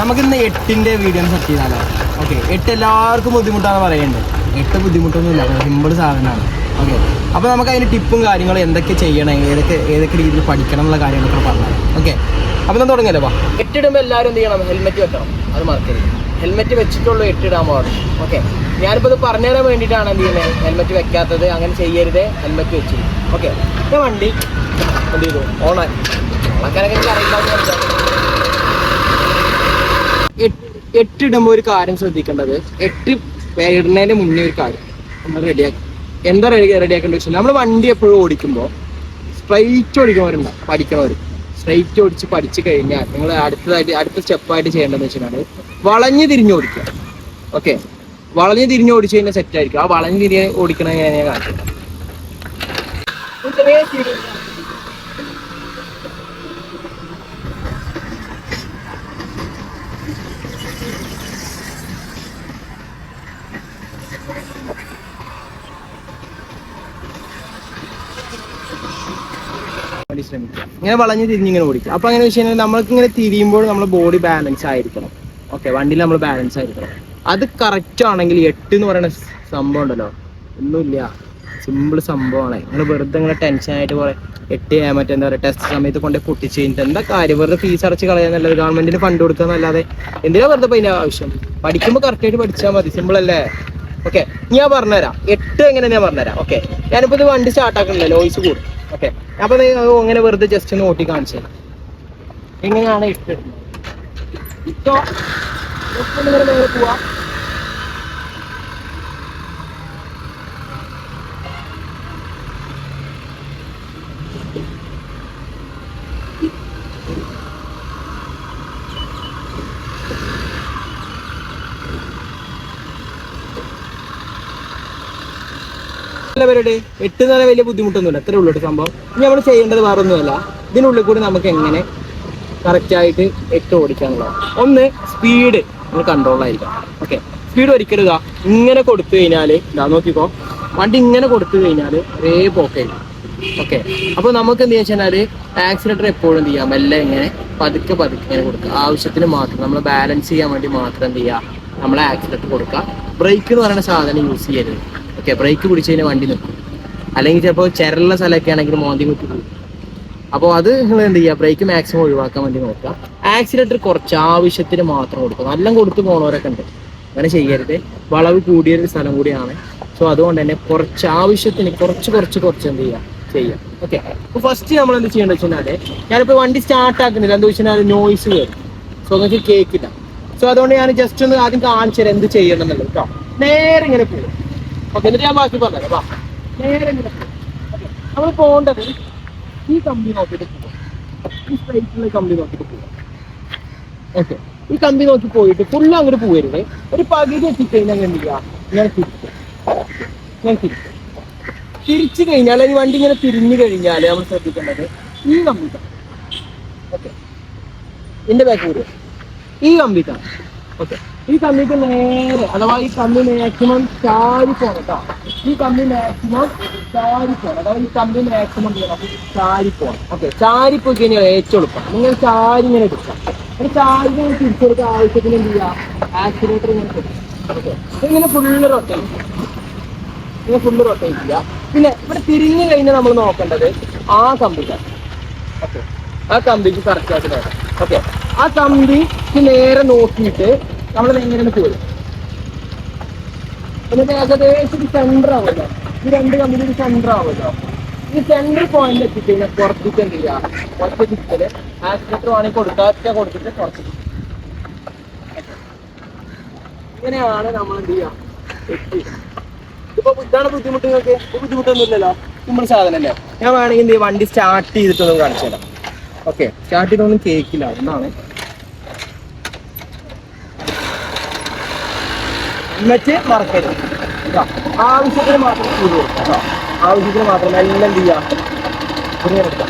നമുക്ക് ഇന്ന് എട്ടിന്റെ വീഡിയോ സെറ്റ് ചെയ്താലോ? ഓക്കെ എട്ട് എല്ലാവർക്കും ബുദ്ധിമുട്ടാണ് പറയുന്നത് എട്ട് ബുദ്ധിമുട്ടൊന്നുമില്ല സിമ്പിൾ സാധനമാണ്. ഓക്കെ അപ്പോൾ നമുക്ക് അതിന് ടിപ്പും കാര്യങ്ങളും എന്തൊക്കെ ചെയ്യണം ഏതൊക്കെ ഏതൊക്കെ രീതിയിൽ പഠിക്കണം എന്നുള്ള കാര്യങ്ങളൊക്കെ പറഞ്ഞു ഓക്കെ അപ്പോൾ ഞാൻ തുടങ്ങിയല്ലോ വാ. എട്ടിടുമ്പോൾ എല്ലാവരും എന്ത് ചെയ്യണം? ഹെൽമെറ്റ് വെക്കണം. അത് മറക്കരുത് ഹെൽമെറ്റ് വെച്ചിട്ടുള്ള എട്ടിടാൻ പാടും ഓക്കെ ഞാനിപ്പോൾ ഇത് പറഞ്ഞുതരാൻ വേണ്ടിയിട്ടാണ് എന്ത് ചെയ്യുന്നത് ഹെൽമെറ്റ് വെക്കാത്തത് അങ്ങനെ ചെയ്യരുത് ഹെൽമെറ്റ് വെച്ചു. ഓക്കെ വണ്ടി. എന്ത് ചെയ്തു? ഓണാക്കി ഓണാക്കാനൊക്കെ എനിക്ക് അറിയില്ല എട്ടിടുമ്പോൾ ഒരു കാര്യം ശ്രദ്ധിക്കേണ്ടത്. എട്ട് ഇടുന്നതിന് മുന്നേ ഒരു കാര്യം. നമ്മൾ റെഡിയാക്കി എന്താ റെഡി റെഡിയാക്കേണ്ട വെച്ചാൽ നമ്മൾ വണ്ടി എപ്പോഴും ഓടിക്കുമ്പോൾ സ്ട്രൈറ്റ് ഓടിക്കുന്നവരുണ്ടാവും പഠിക്കുന്നവർ സ്ട്രൈറ്റ് ഓടിച്ച് പഠിച്ചു കഴിഞ്ഞാൽ നിങ്ങൾ അടുത്തതായിട്ട് അടുത്ത സ്റ്റെപ്പായിട്ട് ചെയ്യേണ്ടതെന്ന് വെച്ചിട്ടുണ്ടെങ്കിൽ വളഞ്ഞു തിരിഞ്ഞ് ഓടിക്കുക. ഓക്കെ വളഞ്ഞു തിരിഞ്ഞ് ഓടിച്ചു കഴിഞ്ഞാൽ സെറ്റ് ആയിരിക്കും. ആ വളഞ്ഞു തിരിഞ്ഞ് ഓടിക്കണ ഞാൻ കാണിച്ചു ശ്രമിക്കുക. ഇങ്ങനെ വളഞ്ഞ് തിരിഞ്ഞിങ്ങനെ ഓടിക്കുക. അപ്പൊ അങ്ങനെ വെച്ച് കഴിഞ്ഞാൽ നമ്മൾക്ക് ഇങ്ങനെ തിരിയുമ്പോൾ നമ്മുടെ ബോഡി ബാലൻസ് ആയിരിക്കണം. ഓക്കെ വണ്ടിയിൽ നമ്മൾ ബാലൻസ് ആയിരിക്കണം. അത് കറക്റ്റ് ആണെങ്കിൽ എട്ട് എന്ന് പറയുന്ന സംഭവം ഉണ്ടല്ലോ. ഒന്നുമില്ല. സിമ്പിൾ സംഭവമാണ്. നിങ്ങൾ വെറുതെ ഇങ്ങനെ ടെൻഷൻ ആയിട്ട് പോലെ എട്ട് ചെയ്യാൻ മറ്റേ എന്താ പറയുക ടെസ്റ്റ് സമയത്ത് കൊണ്ടേ പൊട്ടിച്ച് കഴിഞ്ഞിട്ട് എന്താ കാര്യം? വെറുതെ ഫീസ് അടച്ച് കളയാൻ നല്ലത് ഗവൺമെന്റിന് ഫണ്ട് കൊടുക്കുക എന്നല്ലാതെ എന്തിനാ വെറുതെ ഇപ്പൊ അതിന്റെ ആവശ്യം? പഠിക്കുമ്പോൾ കറക്റ്റ് ആയിട്ട് പഠിച്ചാൽ മതി. സിമ്പിൾ അല്ലേ? ഓക്കെ ഞാൻ പറഞ്ഞുതരാം. എട്ട് എങ്ങനെ ഞാൻ പറഞ്ഞുതരാം. ഓക്കെ ഞാനിപ്പോ ഇത് വണ്ടി സ്റ്റാർട്ട് ആക്കണില്ല? നോയിസ് കൂടും. ഓക്കെ അപ്പൊ അങ്ങനെ വെറുതെ ജസ്റ്റ് ഒന്ന് ഓട്ടി കാണിച്ചു. എങ്ങനെയാണ് ഇഷ്ടം പോവാ. പരിപാടി എട്ട് നില വലിയ ബുദ്ധിമുട്ടൊന്നുമില്ല. അത്രേ ഉള്ളൂ സംഭവം. ഇനി നമ്മൾ ചെയ്യേണ്ടത് വേറെ ഒന്നുമല്ല ഇതിനുള്ളിൽ കൂടി നമുക്ക് എങ്ങനെ കറക്റ്റ് ആയിട്ട് എട്ട് ഓടിക്കാനുള്ള ഒന്ന് സ്പീഡ് നമ്മൾ കൺട്രോൾ ആയിരിക്കാം ഓക്കെ സ്പീഡ് ഒരിക്കലും ഇങ്ങനെ കൊടുത്തു കഴിഞ്ഞാൽ ഇതാ നോക്കിക്കോ വണ്ടി ഇങ്ങനെ കൊടുത്തു കഴിഞ്ഞാൽ ഒരേ പോക്കായിരിക്കും. ഓക്കെ അപ്പോൾ നമുക്ക് എന്ത് ചെയ്യാൽ ആക്സിലേറ്റർ എപ്പോഴും എന്ത് ചെയ്യാം? എല്ലാം ഇങ്ങനെ പതുക്കെ പതുക്കെ ഇങ്ങനെ കൊടുക്കുക. ആവശ്യത്തിന് മാത്രം നമ്മൾ ബാലൻസ് ചെയ്യാൻ വേണ്ടി മാത്രം എന്ത് ചെയ്യുക? നമ്മൾ ആക്സിലേറ്റർ കൊടുക്കുക. ബ്രേക്ക് എന്ന് പറയുന്ന സാധനം യൂസ് ചെയ്യരുത്. ഓക്കെ ബ്രേക്ക് പിടിച്ച് കഴിഞ്ഞാൽ വണ്ടി നിൽക്കും അല്ലെങ്കിൽ ചിലപ്പോൾ ചിരലുള്ള സ്ഥലമൊക്കെ ആണെങ്കിൽ മോന്തി കുത്തി പോകും. അപ്പോൾ അത് നിങ്ങൾ എന്ത് ചെയ്യുക? ബ്രേക്ക് മാക്സിമം ഒഴിവാക്കാൻ വേണ്ടി നോക്കുക. ആക്സിലേറ്റർ കുറച്ച് ആവശ്യത്തിന് മാത്രം കൊടുക്കുക. നല്ല കൊടുത്ത് പോണവരൊക്കെ ഉണ്ട്. അങ്ങനെ ചെയ്യരുത്. വളവ് കൂടിയൊരു സ്ഥലം കൂടിയാണ്. സോ അതുകൊണ്ട് തന്നെ കുറച്ച് ആവശ്യത്തിന് കുറച്ച് കുറച്ച് കുറച്ച് എന്ത് ചെയ്യുക? ചെയ്യാം. ഓക്കെ അപ്പോൾ ഫസ്റ്റ് നമ്മൾ എന്ത് ചെയ്യേണ്ടത് വെച്ച് കഴിഞ്ഞാൽ ഞാനിപ്പോൾ വണ്ടി സ്റ്റാർട്ട് ആക്കുന്നില്ല. എന്താ വെച്ചാൽ നോയിസ് വരും. സോ നിങ്ങൾക്ക് കേൾക്കില്ല സോ അതുകൊണ്ട് ഞാൻ ജസ്റ്റ് ഒന്ന് ആദ്യം കാണിച്ചു തരാം എന്ത് ചെയ്യണം എന്നുള്ളത് കേട്ടോ നേരെ ഇങ്ങനെ പോകും ഓക്കെ എന്നിട്ട് ഞാൻ ബാക്കി പറഞ്ഞത് വാ. നേരെ നമ്മൾ പോകേണ്ടത് ഈ കമ്പി നോക്കിയിട്ട് പോവാം. ഈ സ്ട്രൈറ്റിലുള്ള കമ്പി നോക്കിയിട്ട് പോവാം. ഓക്കെ ഈ കമ്പി നോക്കി പോയിട്ട് ഫുള്ള് അങ്ങോട്ട് പോകരുത് ഒരു പകുതി എത്തിക്കഴിഞ്ഞാൽ ഞാൻ ചെയ്യുക ഞാൻ തിരിച്ചു. ഞാൻ തിരിച്ചു. തിരിച്ചു കഴിഞ്ഞാൽ ഈ വണ്ടി ഇങ്ങനെ തിരിഞ്ഞു കഴിഞ്ഞാൽ നമ്മൾ ശ്രദ്ധിക്കേണ്ടത് ഈ കമ്പിട്ടാണ് ഓക്കെ എന്റെ ബാക്ക് വരും. ഈ കമ്പിട്ടാണ് ഓക്കെ. ഈ കമ്മിക്ക് നേരെ അഥവാ ഈ കമ്പി മാക്സിമം ചാരി പോണം കേട്ടോ ഈ കമ്പി മാക്സിമം ചാരി പോണം. അഥവാ ഈ കമ്പി മാക്സിമം ചാരി പോണം. ഓക്കെ. ചാരി പോയി കഴിഞ്ഞാൽ ഏറ്റവും എളുപ്പം. നിങ്ങൾ ചാരി ഇങ്ങനെ എടുക്കാം. ഒരു ചാരി ഇങ്ങനെ തിരിച്ചെടുത്ത ആവശ്യത്തിന് എന്ത് ചെയ്യുക ആക്സിലേറ്റർ ഇങ്ങനെ ഓക്കെ. ഇങ്ങനെ ഫുള്ള് റൊട്ടേറ്റ് ഇങ്ങനെ ഫുള്ള് റൊട്ടേറ്റ് ചെയ്യുക പിന്നെ ഇവിടെ തിരിഞ്ഞു കഴിഞ്ഞാൽ നമ്മൾ നോക്കേണ്ടത് ആ കമ്പിക്ക് ഓക്കെ. ആ കമ്പിക്ക് കറക്റ്റ് ആയിട്ട് വേണം ഓക്കെ. ആ കമ്പിക്ക് നേരെ നോക്കിയിട്ട് നമ്മൾ നേരെ പോരും. എന്നിട്ട് ഏകദേശം സെന്റർ ആവുമല്ലോ ഈ രണ്ട് കമ്പിക്ക് സെന്റർ ആവുമല്ലോ ഈ സെന്റർ പോയിന്റ് എത്തിക്കഴിഞ്ഞാൽ പുറത്തേക്ക് എന്ത് ചെയ്യുക ഒറ്റ കിട്ടൽ ആക്സിലേറ്റർ വാങ്ങി കൊടുക്കാത്ത കൊടുത്തിട്ട് പുറത്ത് ഇങ്ങനെയാണ് നമ്മൾ എന്ത് ചെയ്യുക എത്തി ഇപ്പൊ ഇതാണ് ബുദ്ധിമുട്ട് നിങ്ങൾക്ക്? ബുദ്ധിമുട്ടൊന്നുമില്ലല്ലോ. സിമ്പിൾ സാധനല്ലേ? ഞാൻ വേണമെങ്കിൽ വണ്ടി സ്റ്റാർട്ട് ചെയ്തിട്ടൊന്നും കാണിച്ചു തരാം. ഓക്കെ സ്റ്റാർട്ട് ചെയ്തൊന്നും കേക്കില്ല ഒന്നാണ് എന്നിട്ട് മറക്കരുത് ആവശ്യത്തിന് മാത്രം ചെയ്ത് കൊടുക്കാം കേട്ടോ ആവശ്യത്തിന് മാത്രം എല്ലാം എന്ത് ചെയ്യാം? ഇങ്ങനെ എടുക്കാം.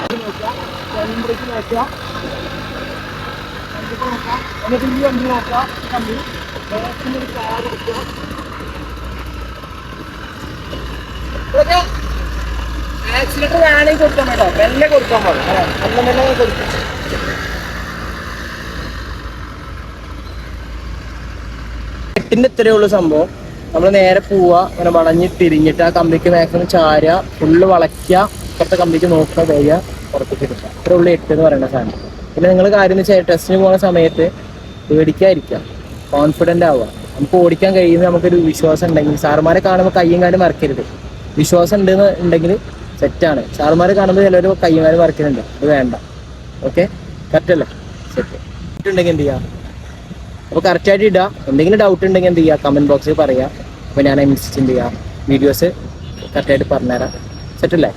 ഇത് നോക്കുക ആക്സിലേറ്റർ വേണമെങ്കിൽ കൊടുക്കാൻ വേണ്ടോ മെല്ലെ കൊടുക്കാൻ പാടും മെല്ലെ മെല്ലെ കൊടുക്കും പിന്നെ ഇത്രയേ ഉള്ളൂ സംഭവം. നമ്മൾ നേരെ പോവുക അങ്ങനെ വളഞ്ഞ് തിരിഞ്ഞിട്ട് ആ കമ്പിക്ക് മാക്സിമം ചാരുക ഫുള്ള് വളയ്ക്കുക. ഇപ്പുറത്തെ കമ്പിക്ക് നോക്കുക കഴിയുക പുറത്തേക്ക് എടുക്കുക ഇത്രേ ഉള്ളൂ എട്ട് എന്ന് പറയുന്ന സാധനം. പിന്നെ നിങ്ങൾ കാര്യം എന്ന് വെച്ചാൽ ടെസ്റ്റിന് പോകുന്ന സമയത്ത് പേടിക്കാതിരിക്കുക. കോൺഫിഡന്റ് ആവുക. നമുക്ക് ഓടിക്കാൻ കഴിയുന്ന നമുക്കൊരു വിശ്വാസം ഉണ്ടെങ്കിൽ സാറുമാരെ കാണുമ്പോൾ കയ്യും കാലും മറക്കരുത്. വിശ്വാസം ഉണ്ടെന്ന് ഉണ്ടെങ്കിൽ സെറ്റാണ് സാറുമാരെ കാണുമ്പോൾ ചിലർ കൈമാർ കാലും മറക്കുന്നുണ്ട് അത് വേണ്ട. ഓക്കെ കറക്റ്റല്ലേ സെറ്റ് ഉണ്ടെങ്കിൽ എന്ത് ചെയ്യാം? അപ്പോൾ കറക്റ്റായിട്ട് ഇടുക എന്തെങ്കിലും ഡൗട്ട് ഉണ്ടെങ്കിൽ എന്ത് ചെയ്യുക കമന്റ് ബോക്സിൽ പറയുക അപ്പോൾ ഞാൻ അതിനനുസരിച്ച് എന്ത് ചെയ്യുക വീഡിയോസ് കറക്റ്റായിട്ട് പറഞ്ഞുതരാം. സെറ്റല്ലേ